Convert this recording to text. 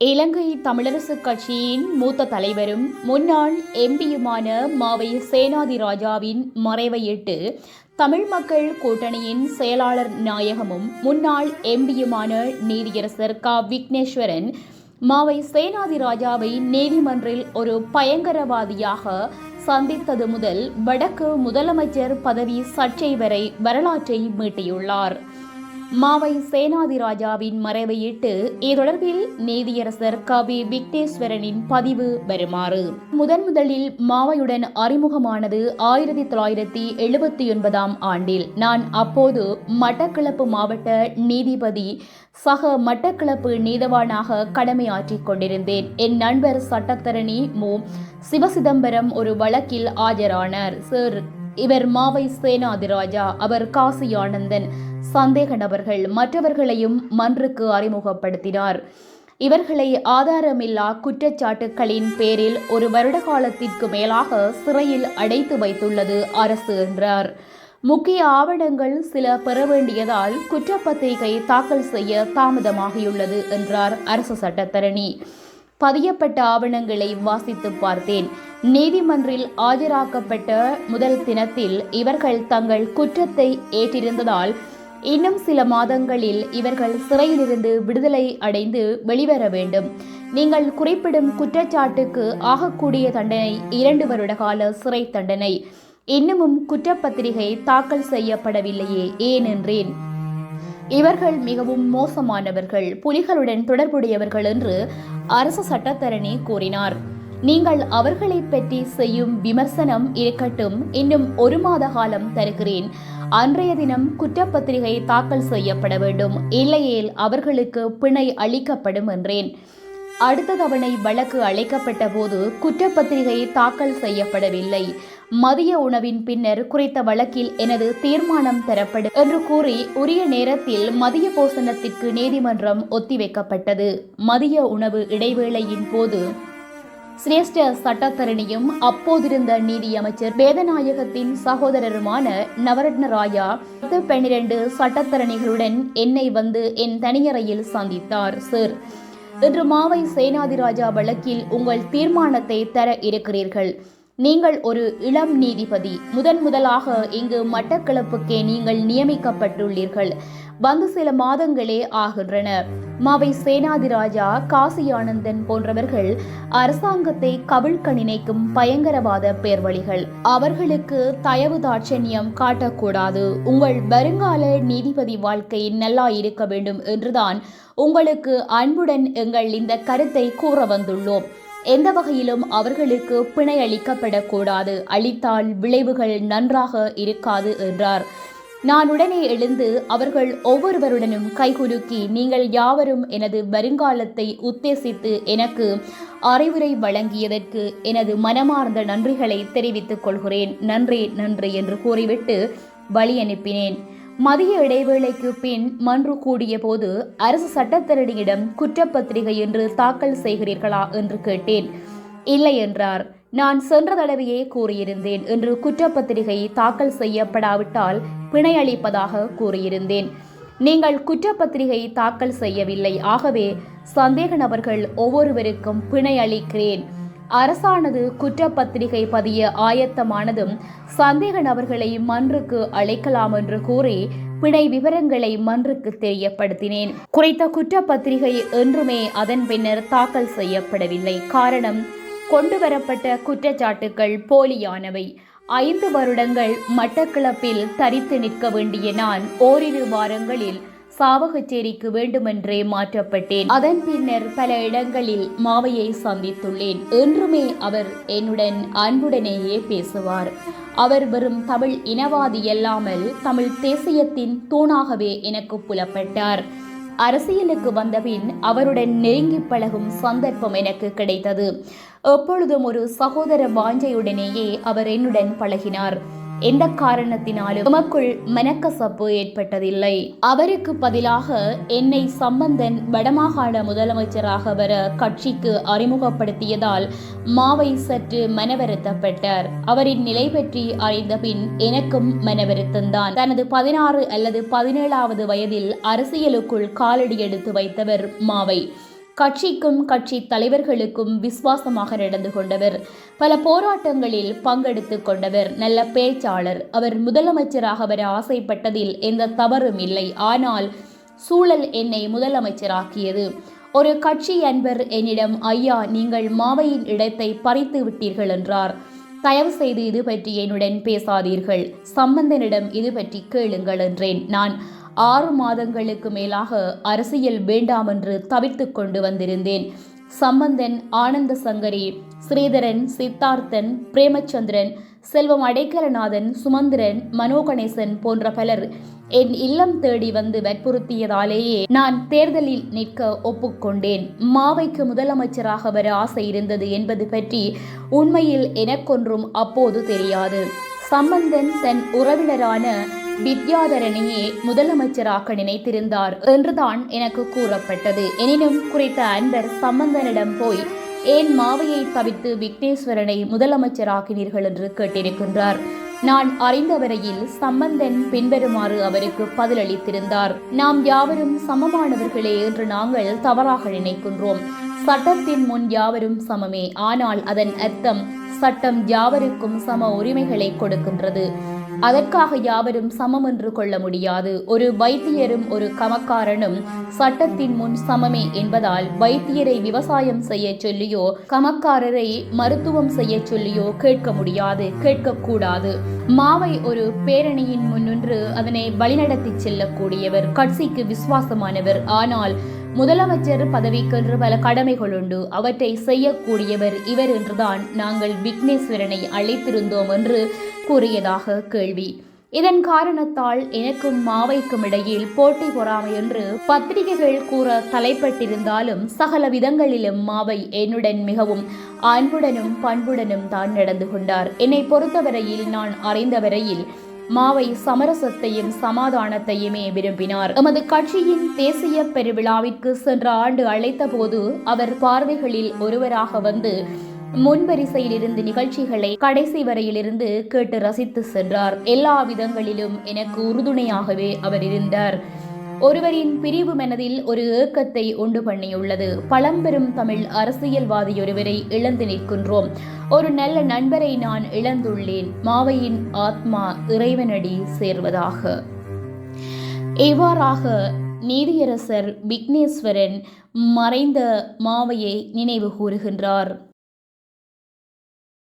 இலங்கை தமிழரசு கட்சியின் மூத்த தலைவரும் முன்னாள் எம்பியுமான மாவை சேனாதி ராஜாவின் மறைவையிட்டு தமிழ் மக்கள் கூட்டணியின் செயலாளர் நாயகமும் முன்னாள் எம்பியுமான நீதியரசர் க. விக்னேஸ்வரன் மாவை சேனாதி ராஜாவை நீதிமன்றில் ஒரு பயங்கரவாதியாக சந்தித்தது முதல் வடக்கு முதலமைச்சர் பதவி சர்ச்சை வரை வரலாற்றை மீட்டியுள்ளார். மாவை சேனாதிராஜாவின் மறைவையிட்டு தொடர்பில் நீதியரசர் கவி விக்னேஸ்வரனின் பதிவு வருமாறு. முதன் முதலில் மாவையுடன் அறிமுகமானது ஆயிரத்தி தொள்ளாயிரத்தி எழுபத்தி ஒன்பதாம் ஆண்டில். நான் அப்போது மட்டக்களப்பு மாவட்ட நீதிபதி சக மட்டக்களப்பு நீதவானாக கடமையாற்றிக் கொண்டிருந்தேன். என் நண்பர் சட்டத்தரணி மு. சிவசிதம்பரம் ஒரு வழக்கில் ஆஜரானார். சார் இவர் மாவை சேனாதிராஜா அவர் காசி ஆனந்தன். சந்தேக நபர்கள் மற்றவர்களையும் மன்றுக்கு அறிமுகப்படுத்தினார். இவர்களை ஆதாரமில்லா குற்றச்சாட்டுகளின் பேரில் ஒரு வருட காலத்திற்கு மேலாக சிறையில் அடைத்து வைத்துள்ளது அரசு என்றார். முக்கிய ஆவணங்கள் சில பெற வேண்டியதால் குற்றப்பத்திரிகை தாக்கல் செய்ய தாமதமாகியுள்ளது என்றார் அரசு சட்டத்தரணி. பதியப்பட்ட ஆவணங்களை வாசித்து பார்த்தேன். நீதிமன்றில் ஆஜராக்கப்பட்ட முதல் தினத்தில் இவர்கள் தங்கள் குற்றத்தை ஏற்றிருந்ததால் இன்னும் சில மாதங்களில் இவர்கள் சிறையிலிருந்து விடுதலை அடைந்து வெளிவர வேண்டும். நீங்கள் குறிப்பிடும் குற்றச்சாட்டுக்கு ஆகக்கூடிய தண்டனை இரண்டு வருட கால சிறை தண்டனை. இன்னமும் குற்றப்பத்திரிகை தாக்கல் செய்யப்படவில்லையே ஏனென்றேன் இவர்கள் மிகவும் மோசமானவர்கள் புலிகளுடன் தொடர்புடையவர்கள் என்று அரசு சட்டத்தரணி கூறினார். நீங்கள் அவர்களை பற்றி செய்யும் விமர்சனம் இருக்கட்டும். இன்னும் ஒரு மாத காலம் தருகிறேன். அன்றைய தினம் குற்றப்பத்திரிகை தாக்கல் செய்யப்பட வேண்டும். இல்லையேல் அவர்களுக்கு பிணை அளிக்கப்படும் என்றேன். அடுத்த தவணை வழக்கு அழைக்கப்பட்ட போது குற்றப்பத்திரிகை தாக்கல் செய்யப்படவில்லை. மதிய உணவின் பின்னர் குறித்த வழக்கில் எனது தீர்மானம் தரப்படும் என்று கூறி உரிய நேரத்தில் மதிய போசனத்திற்கு நீதிமன்றம் ஒத்திவைக்கப்பட்டது. மதிய உணவு இடைவேளையின் போது சிரேஷ்ட சட்டத்தரணியும் அப்போதிருந்த நீதியமைச்சர் வேதநாயகத்தின் சகோதரருமான நவரத்ன ராயா பத்து பன்னிரண்டு சட்டத்தரணிகளுடன் என்னை வந்து என் தனியறையில் சந்தித்தார் சார் இன்று மாவை சேனாதிராஜா வழக்கில் உங்கள் தீர்மானத்தை தர இருக்கிறீர்கள். நீங்கள் ஒரு இளம் நீதிபதி. முதன் முதலாக இங்கு மட்டக்களப்புக்கே நீங்கள் நியமிக்கப்பட்டுள்ளீர்கள். வந்து சில மாதங்களே ஆகின்றன மாவை சேனாதிராஜா காசி ஆனந்தன் போன்றவர்கள் அரசாங்கத்தை கவிழ்க்க நினைக்கும் பயங்கரவாத பேர்வழிகள். அவர்களுக்கு தயவு தாட்சண்யம் காட்டக்கூடாது. உங்கள் வருங்கால நீதிபதி வாழ்க்கை நல்லா இருக்க வேண்டும் என்றுதான் உங்களுக்கு அன்புடன் எங்கள் இந்த கருத்தை கூற வந்துள்ளோம். எந்த வகையிலும் அவர்களுக்கு பிணை அளிக்கப்படக்கூடாது. அளித்தால் விளைவுகள் நன்றாக இருக்காது என்றார். நான் உடனே எழுந்து அவர்கள் ஒவ்வொருவருடனும் கைகுலுக்கி நீங்கள் யாவரும் எனது வருங்காலத்தை உத்தேசித்து எனக்கு அறிவுரை வழங்கியதற்கு எனது மனமார்ந்த நன்றிகளை தெரிவித்துக் கொள்கிறேன். நன்றி நன்றி என்று கூறிவிட்டு வழி அனுப்பினேன். மதிய இடைவேளைக்கு பின் மன்று கூடிய போது அரசு சட்டத்தரணியிடம் குற்றப்பத்திரிகை என்று தாக்கல் செய்கிறீர்களா? என்று கேட்டேன். இல்லை என்றார். நான் சென்ற தடவையே கூறியிருந்தேன் என்று குற்றப்பத்திரிகை தாக்கல் செய்யப்படாவிட்டால் பிணை அளிப்பதாக கூறியிருந்தேன். நீங்கள் குற்றப்பத்திரிகை தாக்கல் செய்யவில்லை. ஆகவே சந்தேக நபர்கள் ஒவ்வொருவருக்கும் பிணை அளிக்கிறேன் அரசானது குற்றப்பத்திரிகை பதிய ஆயத்தமானதும் சந்தேக நபர்களை மன்றுக்கு அழைக்கலாம் என்று கூறி பிணை விவரங்களை மன்றுக்கு தெரியப்படுத்தினேன். குறைத்த குற்றப்பத்திரிகை என்றுமே அதன் பின்னர் தாக்கல் செய்யப்படவில்லை. காரணம் கொண்டுவரப்பட்ட குற்றச்சாட்டுகள் போலியானவை. ஐந்து வருடங்கள் மட்டக்களப்பில் தரித்து நிற்க வேண்டிய நான் ஓரிரு வாரங்களில் சாவகச்சேரிக்கு வேண்டுமென்றே மாற்றப்பட்டேன். அதன் பின்னர் பல இடங்களில் மாவையை சந்தித்துள்ளேன். என்றுமே அவர் என்னுடன் அன்புடனேயே பேசுவார். அவர் வெறும் தமிழ் இனவாதி அல்லாமல் தமிழ் தேசியத்தின் தூணாகவே எனக்கு புலப்பட்டார். அரசியலுக்கு வந்தபின் அவருடன் நெருங்கி பழகும் சந்தர்ப்பம் எனக்கு கிடைத்தது. எப்பொழுதும் ஒரு சகோதர வாஞ்சையுடனேயே அவர் என்னுடன் பழகினார். எந்த காரணத்தினாலும் உமக்குள் மனக்கசப்பு ஏற்பட்டதில்லை. அவருக்கு பதிலாக என்னை சம்பந்தன் வடமாகாண முதலமைச்சராக வர கட்சிக்கு அறிமுகப்படுத்தியதால் மாவை சற்று மனவருத்தப்பட்டார். அவரின் நிலை பற்றி அறிந்த பின் எனக்கும் மனவருத்தந்தான். தனது பதினாறு அல்லது பதினேழாவது வயதில் அரசியலுக்குள் காலடி எடுத்து வைத்தவர் மாவை. கட்சிக்கும் கட்சி தலைவர்களுக்கும் விசுவாசமாக நடந்து கொண்டவர். பல போராட்டங்களில் பங்கெடுத்து கொண்டவர். நல்ல பேச்சாளர். அவர் முதலமைச்சராக வர ஆசைப்பட்டதில் எந்த தவறும் இல்லை. ஆனால் சூழல் என்னை முதலமைச்சராக்கியது. ஒரு கட்சி அன்பர் என்னிடம் ஐயா நீங்கள் மாவையின் இடத்தை பறித்து விட்டீர்கள் என்றார். தயவு செய்து இது பற்றி என்னுடன் பேசாதீர்கள். சம்பந்தனிடம் இது பற்றி கேளுங்கள் என்றேன். நான் ஆறு மாதங்களுக்கு மேலாக அரசியல் வேண்டாம் என்று தவிர்த்து கொண்டு வந்திருந்தேன். சம்பந்தன் ஆனந்த சங்கரி ஸ்ரீதரன் சித்தார்த்தன் பிரேமச்சந்திரன் செல்வம் அடைக்கலநாதன் சுமந்திரன் மனோகணேசன் போன்ற பலர் என் இல்லம் தேடி வந்து வற்புறுத்தியதாலேயே நான் தேர்தலில் நிற்க ஒப்புக்கொண்டேன். மாவைக்கு முதலமைச்சராக வர ஆசை இருந்தது என்பது பற்றி உண்மையில் எனக்கொன்றும் அப்போது தெரியாது. சம்பந்தன் தன் உறவினரான வித்யாதரனையே முதலமைச்சராக நினைத்திருந்தார் என்றுதான் எனக்கு கூறப்பட்டது. எனினும் குறித்த அன்பர் சம்பந்தனிடம் போய் ஏன் மாவையை தவிர்த்து விக்னேஸ்வரனை முதலமைச்சராக்கினீர்கள் என்று கேட்டிருக்கின்றார். நான் அறிந்தவரையில் சம்பந்தன் பின்வருமாறு அவருக்கு பதிலளித்திருந்தார். நாம் யாவரும் சமமானவர்களே என்று நாங்கள் தவறாக நினைக்கின்றோம். சட்டத்தின் முன் யாவரும் சமமே. ஆனால் அதன் அர்த்தம் சட்டம் யாவருக்கும் சம உரிமைகளை கொடுக்கின்றது. அதற்காக யாவரும் சமம் என்று கொள்ள முடியாது. ஒரு வைத்தியரும் ஒரு கமக்காரனும் சட்டத்தின் முன் சமமே என்பதால் வைத்தியரை விவசாயம் செய்ய சொல்லியோ கமக்காரரை மருத்துவம் செய்ய சொல்லியோ கேட்க முடியாது கேட்கக்கூடாது. மாவை ஒரு பேரணியின் முன்னின்று அதனை வழிநடத்தி செல்லக்கூடியவர் கட்சிக்கு விசுவாசமானவர். ஆனால் முதலமைச்சர் பதவிக்கென்று பல கடமைகள் உண்டு. அவற்றை செய்யக்கூடியவர் இவர் என்றுதான் நாங்கள் விக்னேஸ்வரனை அழைத்திருந்தோம் என்று கூறியதாக கேள்வி. இதன் காரணத்தால் எனக்கும் மாவைக்கும் இடையில் போட்டி பொறாமை என்று பத்திரிகைகள் கூற தலைப்பட்டிருந்தாலும் சகல விதங்களிலும் மாவை என்னுடன் மிகவும் அன்புடனும் பண்புடனும் தான் நடந்து கொண்டார். என்னை பொறுத்தவரையில் நான் அறிந்தவரையில் மாவை சமரசத்தையும் சமாதானத்தையுமே விரும்பினார். எமது கட்சியின் தேசிய பெருவிழாவிற்கு சென்ற ஆண்டு அழைத்தபோது அவர் பார்வைகளில் ஒருவராக வந்து முன்வரிசையில் இருந்து நிகழ்ச்சிகளை கடைசி வரையிலிருந்து கேட்டு ரசித்து சென்றார். எல்லா விதங்களிலும் எனக்கு உறுதுணையாகவே அவர் இருந்தார். ஒருவரின் பிரிவு மனதில் ஒரு ஏக்கத்தை உண்டு பண்ணியுள்ளது. பழம்பெரும் தமிழ் அரசியல்வாதி ஒருவரை இழந்து நிற்கின்றோம். ஒரு நல்ல நண்பரை நான் இழந்துள்ளேன். மாவையின் ஆத்மா இறைவனடி சேர்வதாக. இவ்வாறாக நீதியரசர் விக்னேஸ்வரன் மறைந்த மாவையை நினைவு கூறுகின்றார்?